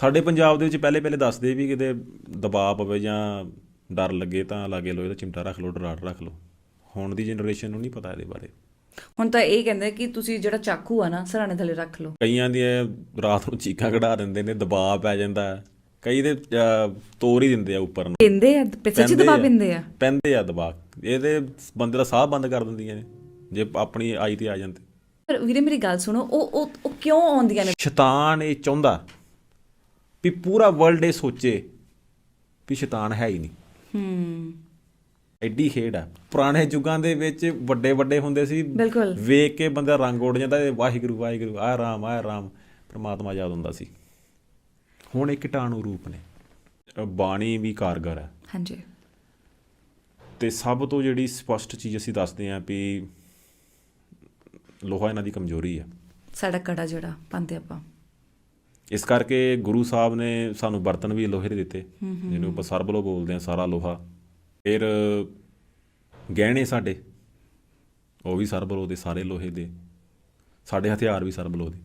ਸਾਡੇ ਪੰਜਾਬ ਦੇ ਵਿੱਚ ਪਹਿਲੇ ਪਹਿਲੇ ਦੱਸਦੇ ਵੀ ਕਿਤੇ ਦਬਾਅ ਪਵੇ ਜਾਂ ਡਰ ਲੱਗੇ ਤਾਂ ਲਾਗੇ ਲੋਹੇ ਦਾ ਚਿਮਟਾ ਰੱਖ ਲਓ ਡਰਾਟ ਰੱਖ ਲਓ। ਹੁਣ ਦੀ ਜਨਰੇਸ਼ਨ ਨੂੰ ਨਹੀਂ ਪਤਾ ਇਹਦੇ ਬਾਰੇ। ਹੁਣ ਤਾਂ ਇਹ ਕਹਿੰਦੇ ਕਿ ਤੁਸੀਂ ਜਿਹੜਾ ਚਾਕੂ ਆ ਨਾ ਸਰਾਣੇ ਥੱਲੇ ਰੱਖ ਲਓ। ਕਈਆਂ ਦੀਆਂ ਰਾਤ ਨੂੰ ਚੀਕਾਂ ਕਢਾ ਦਿੰਦੇ ਨੇ ਦਬਾਅ ਪੈ ਜਾਂਦਾ। ਕਈ ਦੇ ਤੋੜ ਹੀ ਦਿੰਦੇ ਆ ਉੱਪਰ ਨੂੰ। ਪਿੰਦੇ ਆ ਪਿੱਛੇ ਚ ਦਬਾ ਪਿੰਦੇ ਆ? ਪੈਂਦੇ ਆ ਦਬਾਅ। ਇਹਦੇ ਬੰਦੇ ਦਾ ਸਾਹ ਬੰਦ ਕਰ ਦਿੰਦੀਆਂ ਨੇ ਜੇ ਆਪਣੀ ਆਈ ਤੇ ਆ ਜਾਂਦੇ। ਪਰ ਵੀਰੇ ਮੇਰੀ ਗੱਲ ਸੁਣੋ ਉਹ ਉਹ ਕਿਉਂ ਆਉਂਦੀਆਂ ਨੇ? ਸ਼ੈਤਾਨ ਇਹ ਚਾਹੁੰਦਾ। ਵੀ ਪੂਰਾ ਵਰਲਡ ਇਹ ਸੋਚੇ ਵੀ ਸ਼ੈਤਾਨ ਹੈ ਹੀ ਨਹੀਂ। ਹੂੰ। ਐਡੀ ਖੇਡ ਆ। ਪੁਰਾਣੇ ਯੁੱਗਾਂ ਦੇ ਵਿੱਚ ਵੱਡੇ ਵੱਡੇ ਹੁੰਦੇ ਸੀ। ਵੇਖ ਕੇ ਬੰਦਾ ਰੰਗ ਉੱਡ ਜਾਂਦਾ ਵਾਹਿਗੁਰੂ ਵਾਹਿਗੁਰੂ ਆ ਰਾਮ ਆ ਰਾਮ ਪ੍ਰਮਾਤਮਾ ਯਾਦ ਹੁੰਦਾ ਸੀ। ਹੁਣ ਇਹ ਕੀਟਾਣੂ ਰੂਪ ਨੇ। ਬਾਣੀ ਵੀ ਕਾਰਗਰ ਹੈ ਹਾਂਜੀ। ਤੇ ਸਭ ਤੋਂ ਜਿਹੜੀ ਸਪਸ਼ਟ ਚੀਜ਼ ਅਸੀਂ ਦੱਸਦੇ ਆਂ ਵੀ ਲੋਹਾ ਇਹਨਾਂ ਦੀ ਕਮਜ਼ੋਰੀ ਹੈ ਸਾਡਾ ਕੜਾ ਜਿਹੜਾ ਪਾਉਂਦੇ ਆਪਾਂ। ਇਸ ਕਰਕੇ ਗੁਰੂ ਸਾਹਿਬ ਨੇ ਸਾਨੂੰ ਬਰਤਨ ਵੀ ਲੋਹੇ ਦੇ ਦਿੱਤੇ। ਜਿਹਨੂੰ ਆਪਾਂ ਸਰਬਲੋ ਬੋਲਦੇ ਆ ਸਾਰਾ ਲੋਹਾ। ਫਿਰ ਗਹਿਣੇ ਸਾਡੇ ਉਹ ਵੀ ਸਰਬਲੋ ਦੇ ਸਾਰੇ ਲੋਹੇ ਦੇ। ਸਾਡੇ ਹਥਿਆਰ ਵੀ ਸਰਬਲੋ ਦੇ।